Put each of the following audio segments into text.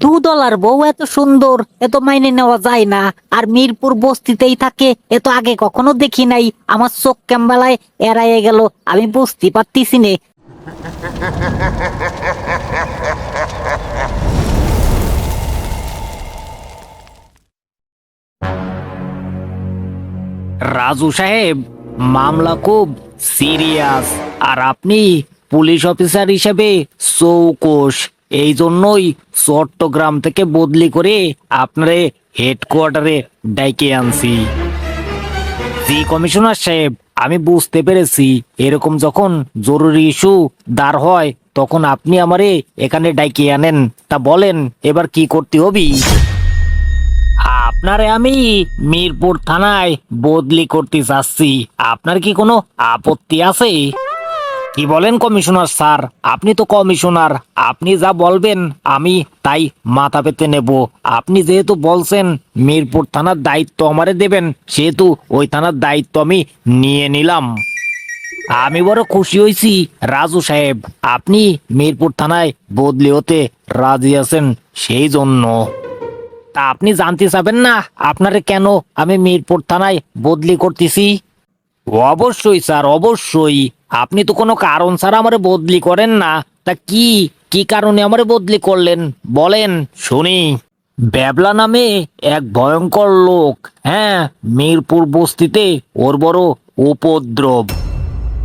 দু ডলার বউ এত সুন্দর এত মাইনে নেওয়া যায় না। আর মিরপুর বস্তিতেই থাকে এত আগে কখনো দেখি নাই। আমার চোখ ক্যাম্বালায় এড়াইয়ে গেল, আমি বুঝতে পারতিছি নে। রাজু সাহেব, মামলা খুব সিরিয়াস। আর আপনি পুলিশ অফিসার হিসেবে চৌকোষ এই জন্যই চট্টগ্রাম থেকে বদলি করে আপনারে হেডকোয়ার্টারে ডাইকে আনছি। জি, কমিশনার সাহেব, আমি বুঝতে পেরেছি। এরকম যখন জরুরি ইস্যু দাঁড় হয়, তখন আপনি আমারে এখানে ডাইকে আনেন। তা বলেন, এবার কি করতে হবি? আপনারে আমি মিরপুর থানায় বদলি করতে চাচ্ছি। আপনার কি কোনো আপত্তি আছে? কি বলেন কমিশনার স্যার? আপনি তো কমিশনার, আপনি যা বলবেন আমি তাই মাথা পেতে নেব। আপনি যেহেতু বলছেন মিরপুর থানার দায়িত্ব আমারে দেবেন, সেহেতু ওই থানার দায়িত্ব আমি নিয়ে নিলাম। আমি বড় খুশি হয়েছি রাজু সাহেব। আপনি মিরপুর থানায় বদলি হতে রাজি আছেন সেই জন্য তা আপনি জানতে চাবেন না, আপনারে কেন আমি মিরপুর থানায় বদলি করতেছি? অবশ্যই, স্যার, অবশ্যই। আপনি তো কোনো কারণ ছাড়া আমারে বদলি করেন না। তা কি কি কারণে আমারে বদলি করলেন? বলেন, শুনি। ব্যাবলা নামে এক ভয়ঙ্কর লোক হ্যাঁ মিরপুর বস্তিতে ওর বড় উপদ্রব।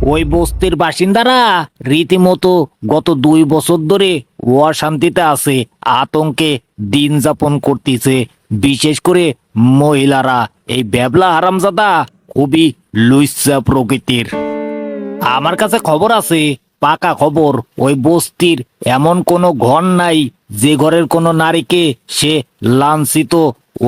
ওই বস্তির বাসিন্দারা রীতিমতো গত দুই বছর ধরে অশান্তিতে আছে, আতঙ্কে দিন যাপন করতেছে। বিশেষ করে মহিলারা। এই ব্যাবলা হারামজাদা খুবই লুইসা প্রকৃতির। আমার কাছে খবর আছে, পাকা খবর, ওই বস্তির এমন কোনো ঘর নাই যে ঘরের কোনো নারীকে সে লাঞ্ছিত,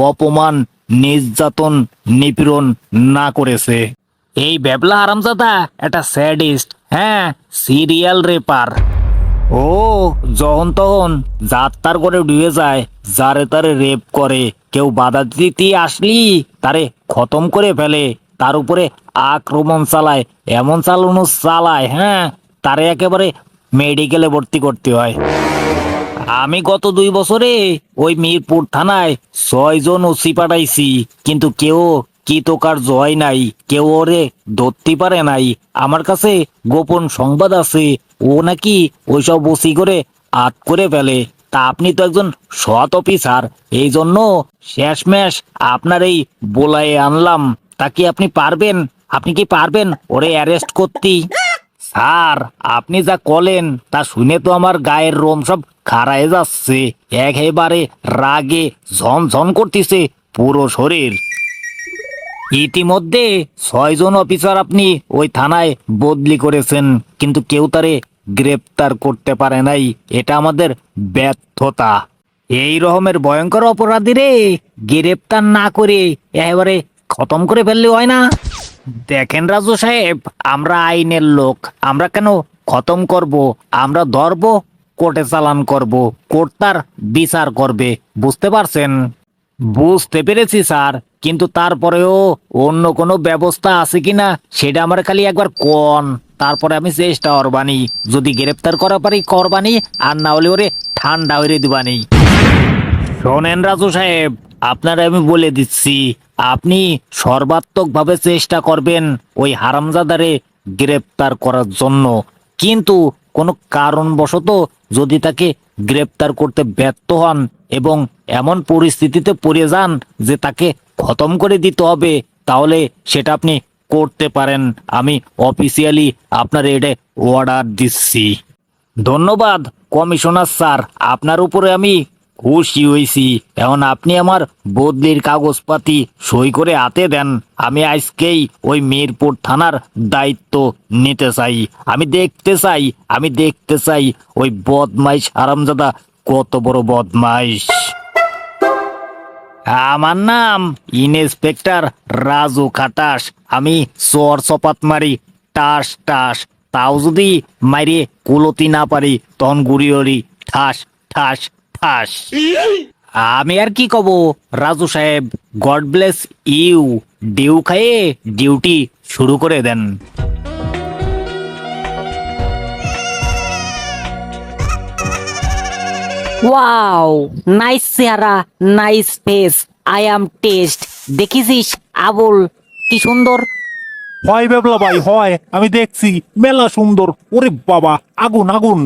অপমান, নির্যাতন, নিপীড়ন না করেছে। এই ব্যাবলা আরামজাদা একটা স্যাডিস্ট হ্যাঁ সিরিয়াল রেপার। ও, যখন তখন যাত্রার করে ডুবে যায়, যারে তারে রেপ করে। কেউ বাধা দিতে আসলি, তারে খতম করে ফেলে। তার উপরে আক্রমণ চালায়, এমন চালানো চালায় হ্যাঁ তারে একেবারে মেডিকেলে ভর্তি করতে হয়। আমি গত দুই বছরে ওই মিরপুর থানায় ছয়জন ওসি পাঠাইছি, কিন্তু কেউ কি তোকার জয় নাই, কেউ ওরে ধরতে পারে নাই। আমার কাছে গোপন সংবাদ আছে, ও নাকি ওইসব ওসি করে আট করে ফেলে। তা আপনি তো একজন সৎ অফিসার এই জন্য শেষমেশ আপনার এই বোলায়ে আনলাম। তা কি আপনি পারবেন? আপনি কি পারবেন? ওরে অ্যারেস্ট করতে। স্যার, আপনি যা কলেন, তা শুনে তো আমার গায়ের রোম সব খাড়ায় যাচ্ছে। একেবারে রাগে ঝনঝন করতেছে পুরো শরীর। ইতিমধ্যে ছয়জন অফিসার আপনি ওই থানায় বদলি করেছেন, কিন্তু কেউ তারে গ্রেপ্তার করতে পারে নাই। এটা আমাদের ব্যর্থতা। এই রকমের ভয়ঙ্কর অপরাধী রে গ্রেপ্তার না করে একেবারে খতম করে ফেললে হয় না। দেখেন রাজু সাহেব, আমরা আইনের লোক, আমরা কেন খতম করব? আমরা ধরব, কোর্টে চালান করব, কোর্ট তার বিচার করবে, বুঝতে পারছেন? বুঝতে পেরেছি, স্যার, কিন্তু তারপরেও অন্য কোনো ব্যবস্থা আছে কিনা, সেটা আমার খালি একবার কন। তারপরে আমি চেষ্টা করবানি, যদি গ্রেপ্তার করা পারি করবানি, আর না হলে ওরে ঠান্ডা হয়ে দিবানি। শোনেন রাজু সাহেব আপনারা আমি বলে দিচ্ছি, আপনি সর্বাত্মকভাবে চেষ্টা করবেন ওই হারামজাদারে গ্রেপ্তার করার জন্য। কিন্তু কোনো কারণবশত যদি তাকে গ্রেপ্তার করতে ব্যর্থ হন এবং এমন পরিস্থিতিতে পড়ে যান যে তাকে খতম করে দিতে হবে, তাহলে সেটা আপনি করতে পারেন। আমি অফিসিয়ালি আপনার এটা অর্ডার দিচ্ছি। ধন্যবাদ, কমিশনার স্যার। আপনার উপরে আমি খুশি হয়েছি এখন আপনি আমার বদলির কাগজপাতি সই করে হাতে দেন। আমি আজকেই ওই মিরপুর থানার দায়িত্ব নিতে চাই। আমি দেখতে চাই, আমি দেখতে চাই ওই বদমাইশ আরামজাদা কত বড় বদমাইশ। আমার নাম ইন্সপেক্টর রাজু খাটাস। আমি চর চপাত মারি, টাস টাস। তাও যদি মাইরে কুলতি না পারি তখন গুড়িয়রি ঠাস ঠাস ঠাস আমি আর কি কব? রাজু সাহেব গড ব্লেস ইউ। ডিউ খাইয়ে ডিউটি শুরু করে দেন। ওয়াও নাইস চেহারা nice face I am test. দেখিছিস Abul কি সুন্দর। হয় বেবলা ভাই হয় আমি দেখছি মেলা সুন্দর। ওরে বাবা আগুন আগুন।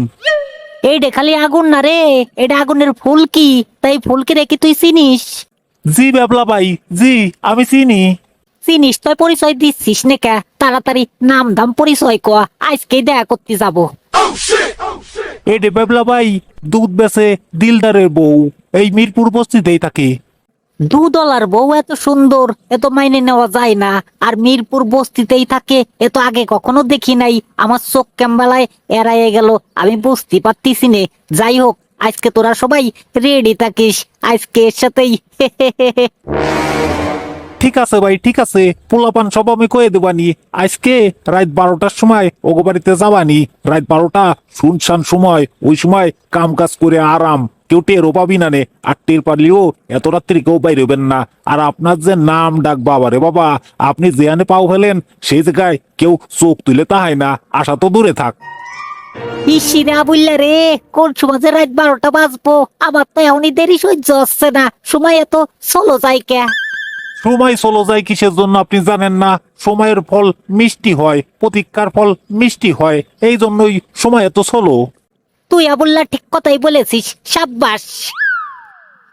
এইটা খালি আগুন না রে। এটা আগুনের ফুলকি তাই ফুলকি রেখে তুই চিনিস? জি বেবলা ভাই জি আমি চিনি। চিনিস তুই পরিচয় দিচ্ছিস নাকা তাড়াতাড়ি নাম দাম পরিচয় কয়া আজকেই দেখা করতে যাব। এডে বেবলা ভাই দুধ বেচে দিলদারের বউ এই মিরপুর বস্তিতেই থাকে। দু ডলার বউ এত সুন্দর এত মাইনে নেওয়া যায় না। আর মিরপুর বস্তিতেই থাকে এত আগে কখনো দেখি নাই। আমার চোখ ক্যাম্বালায় এড়াইয়ে গেল, আমি বুঝতে পারতেছি নে। যাই হোক, আজকে তোরা সবাই রেডি থাকিস। আজকে এর সাথেই ঠিক আছে ভাই, ঠিক আছে। পোলাপান সব আমি কয়ে দেবানি। আজকে রাত বারোটার সময় ওগো বাড়িতে যাবানি। রাত বারোটা শুনশান সময়, ওই সময় কাম কাজ করে আরাম। কেউ টেরও পাবি না নে আর টের পারলেও এত রাত্রি কেউ বাইরে হবেন না। আর আপনার যে নাম ডাক বাবা রে বাবা আপনি যেখানে পাও ফেলেন সেই জায়গায় কেউ চোখ তুলে তাহাই না। আশা তো দূরে থাক। ইসিরা বললে রে কোন সময় রাত বারোটা বাজবো? আমার তো এমনই দেরি সহ্য হচ্ছে না। সময় এত চলো যাই কে? সময় চলো যায় কিসের জন্য আপনি জানেন না? সময়ের ফল মিষ্টি হয় প্রতীক্ষার ফল মিষ্টি হয়। এই জন্যই সময় এত চলো। তুই আবুল্লা ঠিক কথাই বলেছিস, সাব্বাস।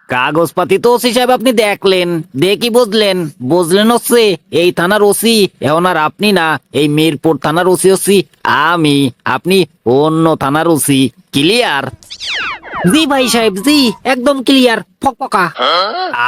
কাগজপাতি তো ওসি সাহেব আপনি দেখলেন, দেখি বুঝলেন। বুঝলেন হচ্ছে এই থানার ওসি, এখন আর আপনি না, এই মিরপুর থানার ওসি ওসি, আমি, আপনি অন্য থানার ওসি ক্লিয়ার জি ভাই সাহেব, জি, একদম ক্লিয়ার ফকফকা।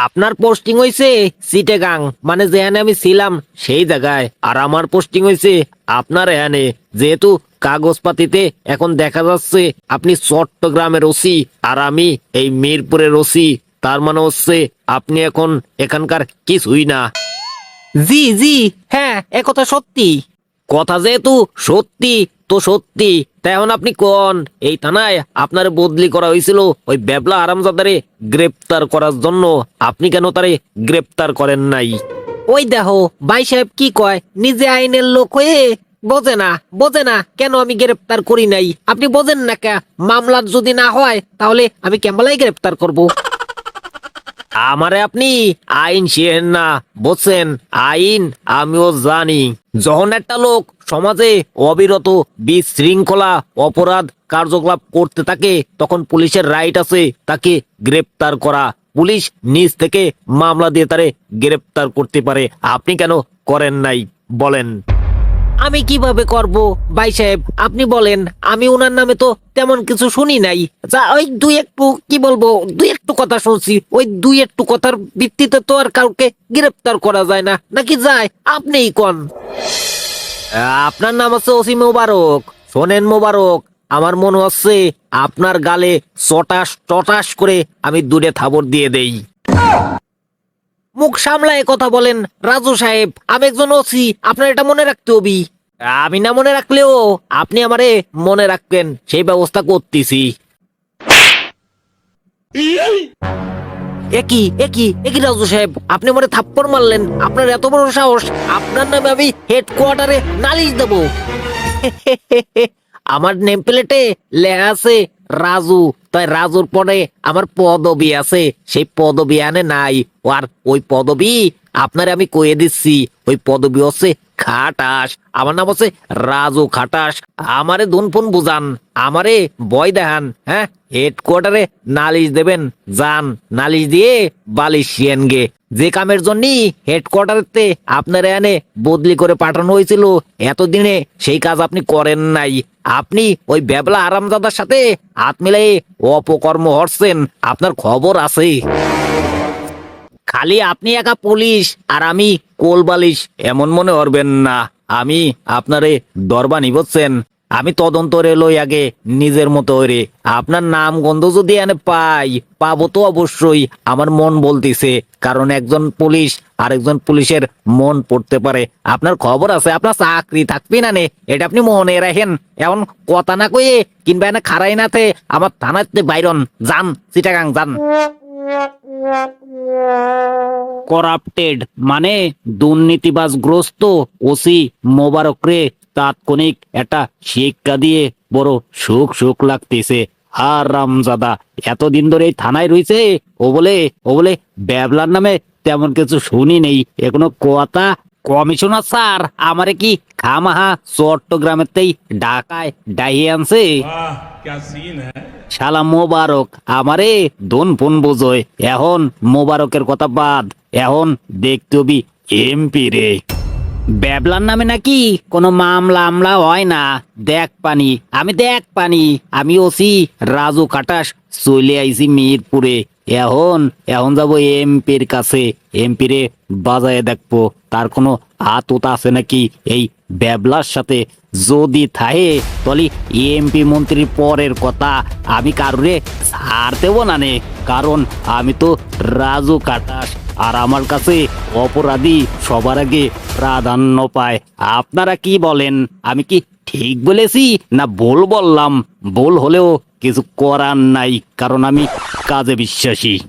আপনার পোস্টিং হয়েছে সিটেগাং মানে যেখানে আমি ছিলাম, সেই জায়গায়। আর আমার পোস্টিং হয়েছে আপনার এখানে। যেহেতু কাগজপাতিতে এখন দেখা যাচ্ছে আপনি চট্টগ্রামের ওসি, আর আমি এই মিরপুরের ওসি। তার মানে হচ্ছে আপনি এখন এখানকার কিছুই না। জি জি হ্যাঁ একথা সত্যি। কথা যেহেতু সত্যি, তো সত্যি। এখন আপনি কোন? এই থানায় আপনার বদলি করা হয়েছিল ওই বেবলা আরামজাদারে গ্রেপ্তার করার জন্য। আপনি কেন তারে গ্রেপ্তার করেন নাই? ওই দেখো, ভাই সাহেব কি কয়? নিজে আইনের লোক হয়ে বোঝে না বোঝে না কেন আমি গ্রেপ্তার করি নাই। আপনি বোঝেন না কে? মামলার যদি না হয়, তাহলে আমি কেমলাই গ্রেপ্তার করব? আমারে আপনি আইন শিখেন না বুঝছেন আইন আমিও জানি। যখন একটা লোক সমাজে অবিরত বিশৃঙ্খলা, অপরাধ কার্যকলাপ করতে থাকে, তখন পুলিশের রাইট আছে তাকে গ্রেপ্তার করা। পুলিশ নিজ থেকে মামলা দিয়ে তারে গ্রেপ্তার করতে পারে। আপনি কেন করেন নাই? বলেন। আমি কীভাবে করব? ভাই সাহেব, আপনি বলেন। আমি ওনার নামে তো তেমন কিছু শুনি নাই। যা, ওই দুই একটু, কি বলব, দুই একটু কথা শুনছি। ওই দুই একটু কথার ভিত্তিতে তো আর কাউকে গ্রেপ্তার করা যায় না। নাকি যায়? আপনিই কন? আপনার নাম হচ্ছে ওসি মোবারক। শোনেন মোবারক, আমার মনে হচ্ছে আপনার গালে চটাস টটাস করে আমি দূরে থাবর দিয়ে দেই। মুখ সামলায় কথা বলেন, রাজু সাহেব, আমি একজন ওসি, আপনার এটা মনে রাখতে হবি। আমি না মনে রাখলেও আপনি আমারে মনে রাখবেন, সেই ব্যবস্থা করতেছি। একই একই একই রাজু সাহেব, আপনি আমারে থাপ্পড় মারলেন, আপনার এত বড় সাহস, আপনার নামে আমি হেডকোয়ার্টারে নালিশ দেব। আমার নেম প্লেটে লেখা আছে রাজু। তাই রাজুর পরে আমার পদবি আছে। সেই পদবি আনে নাই। আর ওই পদবি আপনারে আমি কয়ে দিচ্ছি, ওই পদবি হচ্ছে খাটাস। আমার নাম হচ্ছে রাজু খাটাস। আমারে দুন ফোন বুঝান, আমারে বয় দেখান হ্যাঁ? হেডকোয়ার্টারে নালিশ দেবেন, যান। নালিশ দিয়ে বালিশ গে। যে কামের জন্য হেডকোয়ার্টারেতে আপনার এনে বদলি করে পাঠানো হয়েছিল, এতদিনে সেই কাজ আপনি করেন নাই। আপনি ওই বেবলা আরামদাদার সাথে হাত মিলাই অপকর্ম হরছেন আপনার খবর আছে খালি আপনি একা পুলিশ আর আমি কোল বালিশ এমন মনে করবেন না। আমি আপনারে দরবানি বুঝছেন আমি তদন্ত রে লই আগে নিজের মতো রে আপনার নাম গন্ধ যদি এনে পাই, পাবো তো অবশ্যই। আমার মন বলতিছে, কারণ একজন পুলিশ আরেকজন পুলিশের মন পড়তে পারে। আপনার খবর আছে, আপনার চাকরি থাকবি না নে। এটা আপনি মনে রাখেন। এমন কথা না কয়ে কিংবা এনে খারাই নাতে আমার থানাতে বাইরন। যান, চিটাগাং, যান। করাপ্টেড মানে দুর্নীতিবাজগ্রস্ত ওসি মোবারক রে তাৎক্ষণিক একটা শিক্ষা দিয়ে বড় সুখ সুখ লাগতেছে। আর রামজাদা, এতদিন ধরে এই থানায় রয়েছে? ও বলে ও বলে, ব্যাবলার নামে তেমন কিছু শুনি নেই। এখনও কথা কমিশনার স্যার আমারে কি খামাহা চট্টগ্রামেরতেই ঢাকায় ডাই আনছে? সালাম মোবারক আমারে দন ফোন বোঝয়। এখন মোবারকের কথা বাদ এখন দেখতে হবি এমপি রে। ব্যাবলার নামে নাকি কোনো মামলা আমলা হয় না। দেখ পানি, আমি দেখ পানি, আমি ওসি রাজু কাটাস চলে আইছি মিরপুরে। এখন এখন যাব এমপির কাছে, এমপিরে বাজায় দেখব, তার কোনো হাত উত আছে নাকি? এই ব্যাবলার সাথে যদি থাহে তলি এমপি মন্ত্রীর পরের কথা আমি কারুরে ছাড় দেবো না নে। কারণ আমি তো রাজু কাটাস আর আমার কাছে অপরাধী সবার আগে প্রাধান্য পায়। আপনারা কি বলেন? আমি কি ঠিক বলেছি না বল বললাম? বল হলেও কিছু করার নাই, কারণ আমি কাজে বিশ্বাসী।